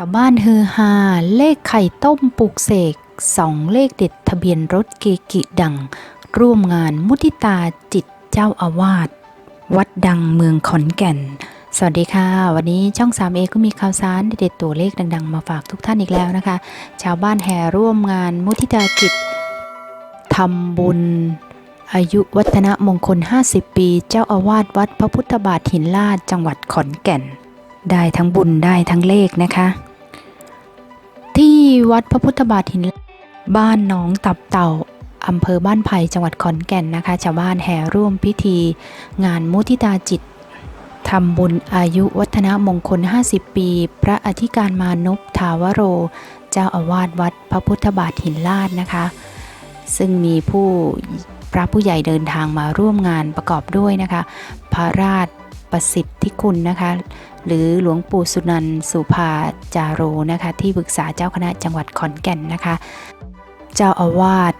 ชาวบ้านฮือฮาเลขไข่ต้มปลูกเสกสองเลขเด็ดทะเบียนรถเกกิดัง ร่วมงานมุทิตาจิตเจ้าอาวาสวัดดังเมืองขอนแก่น สวัสดีค่ะ วันนี้ช่อง 3A ก็มีข่าวสารเด็ดตัวเลขดัง ๆ มาฝากทุกท่านอีกแล้วนะคะ ชาวบ้านแห่ร่วมงานมุทิตาจิตทำบุญ อายุวัฒนมงคล 50 ปี เจ้าอาวาสวัดพระพุทธบาทหินลาดจังหวัดขอนแก่น ได้ทั้งบุญได้ทั้งเลขนะคะ วัดพระพุทธบาทหินบ้านหนองตับเต่าอำเภอบ้านไผ่จังหวัดขอนแก่นนะคะ ชาวบ้านแห่ร่วมพิธี งานมุทิตาจิตทำบุญอายุวัฒนมงคล 50 ปี พระอธิการมานพทาวโร เจ้าอาวาสวัดพระพุทธบาทหินลาดนะคะ ซึ่งมีผู้พระผู้ใหญ่เดินทางมาร่วมงานประกอบด้วยนะคะ พระราช ประสิทธิคุณนะคะ หรือหลวงปู่สุนันสุภาจาโรนะคะ ที่ปรึกษาเจ้าคณะจังหวัดขอนแก่นนะคะ เจ้าอาวาส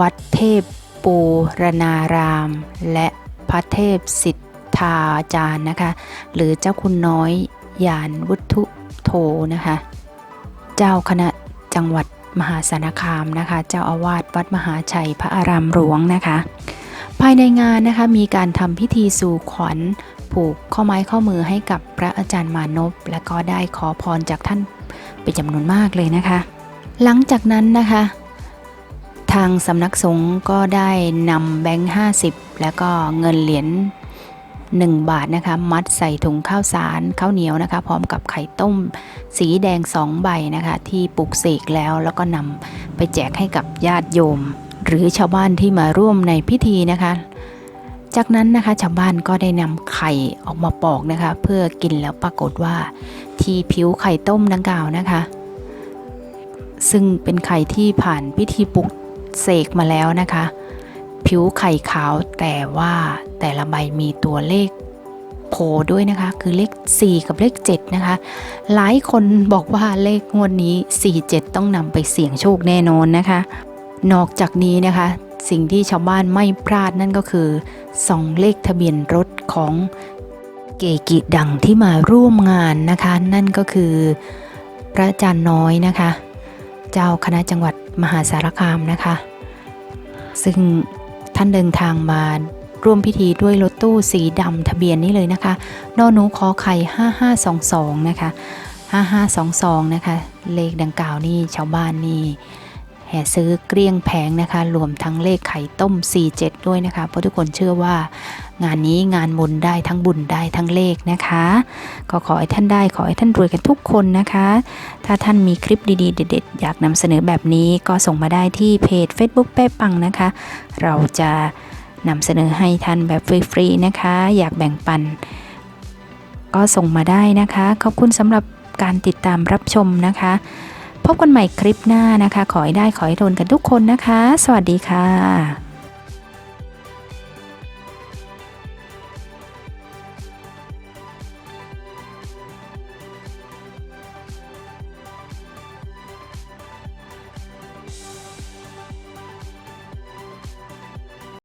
วัดเทพปูรณาราม และพระเทพสิทธาจารย์นะคะ หรือเจ้าคุณน้อยยานวุฒุโทนะคะ เจ้าคณะจังหวัดมหาสารคามนะคะ เจ้าอาวาสวัดมหาชัยพระอารามหลวงนะคะ ภายในงานนะคะมีการทำพิธีสู่ขวัญ ผูกข้อไม้ข้อมือให้กับพระอาจารย์มานพและก็ได้ขอพรจากท่านเป็นจำนวนมากเลยนะคะ หลังจากนั้นนะคะ ทางสำนักสงฆ์ก็ได้นำแบงค์50 แล้วก็เงินเหรียญ1 บาทนะคะ มัดใส่ถุงข้าวสารข้าวเหนียวนะคะ พร้อมกับไข่ต้มสีแดง 2 ใบนะคะ ที่ปลูกเสกแล้วแล้วก็นำไปแจกให้กับญาติโยม หรือชาวบ้านที่มาร่วมในพิธีนะคะ จากนั้นนะคะชาวบ้านก็ได้นำไข่ออกมาปอกนะคะ เพื่อกินแล้วปรากฏว่า ที่ผิวไข่ต้มดังกล่าวนะคะ ซึ่งเป็นไข่ที่ผ่านพิธีปลุกเสกมาแล้วนะคะ ผิวไข่ขาวแต่ว่าแต่ละใบมีตัวเลขโผล่ด้วยนะคะ คือเลข 4 กับเลข 7 นะคะ หลายคนบอกว่าเลขงวดนี้ 47 ต้องนำไปเสี่ยงโชคแน่นอนนะคะ นอกจากนี้นะคะ สิ่งที่ชาวบ้านไม่พลาดนั่นก็คือส่องเลขทะเบียนรถของเกกิดังที่มาร่วมงานนะคะ นั่นก็คือพระอาจารย์น้อยนะคะ เจ้าคณะจังหวัดมหาสารคามนะคะ ซึ่งท่านเดินทางมาร่วมพิธีด้วยรถตู้สีดำทะเบียนนี้เลยนะคะนอนูขอไข่5522นะคะ5522นะคะ เลขดังกล่าวนี่ชาวบ้านนี่ แห่ซื้อเกลี้ยงแผงนะคะ รวมทั้งเลขไข่ต้ม 47 ด้วยนะคะ เพราะทุกคนเชื่อว่างานนี้งานบุญได้ทั้งบุญได้ทั้งเลขนะคะ ก็ขอให้ท่านได้ขอให้ท่านรวยกันทุกคนนะคะ ถ้าท่านมีคลิปดีๆ เด็ดๆ อยากนำเสนอแบบนี้ก็ส่งมาได้ที่เพจ Facebook แป้ปังนะคะ เราจะนำเสนอให้ท่านแบบฟรีๆนะคะ อยากแบ่งปัน ก็ส่งมาได้นะคะ ขอบคุณสำหรับการติดตามรับชมนะคะ พบกันใหม่คลิปหน้านะคะ ขอให้ได้ขอให้โดนกันทุกคนนะคะ สวัสดีค่ะ